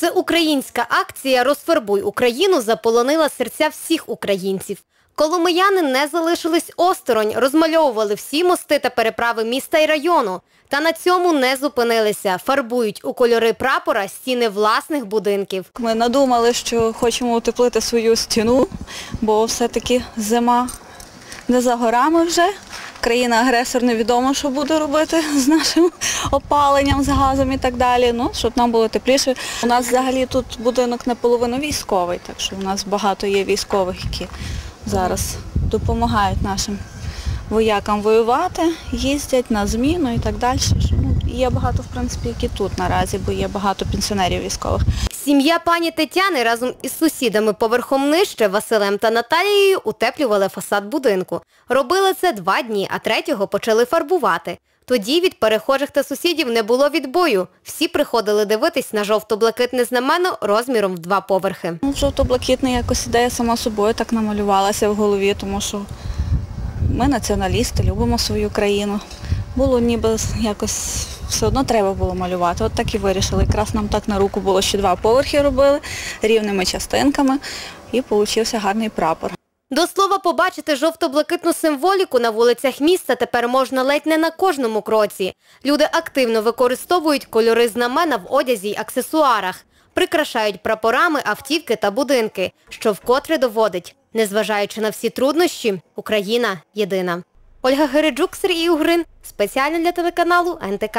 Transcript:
Всеукраїнська акція Розфарбуй Україну заполонила серця всіх українців. Коломияни не залишились осторонь, розмальовували всі мости та переправи міста і району. Та на цьому не зупинилися. Фарбують у кольори прапора стіни власних будинків. Ми надумали, що хочемо утеплити свою стіну, бо все-таки зима не за горами вже. Країна-агресор невідомо, що буде робити з нашим опаленням, з газом і так далі. Ну, щоб нам було тепліше. У нас взагалі тут будинок наполовину військовий, так що у нас багато є військових, які зараз допомагають нашим воякам воювати, їздять на зміну і так далі. Ну, Є багато, в принципі, які тут наразі, бо є багато пенсіонерів військових. Сім'я пані Тетяни разом із сусідами поверхом нижче Василем та Наталією утеплювали фасад будинку. Робили це два дні, а третього почали фарбувати. Тоді від перехожих та сусідів не було відбою. Всі приходили дивитись на жовто-блакитне знамено розміром в два поверхи. Ну, жовто-блакитний якось ідея сама собою так намалювалася в голові, тому що ми націоналісти, любимо свою країну. Було ніби якось все одно треба було малювати. От так і вирішили. Якраз нам так на руку було, що два поверхи робили рівними частинками і получився гарний прапор. До слова, побачити жовто-блакитну символіку на вулицях міста тепер можна ледь не на кожному кроці. Люди активно використовують кольори знамена в одязі й аксесуарах, прикрашають прапорами автівки та будинки, що вкотре доводить, незважаючи на всі труднощі, Україна єдина. Ольга Гереджук, Сергій Угрин. Спеціально для телеканалу НТК.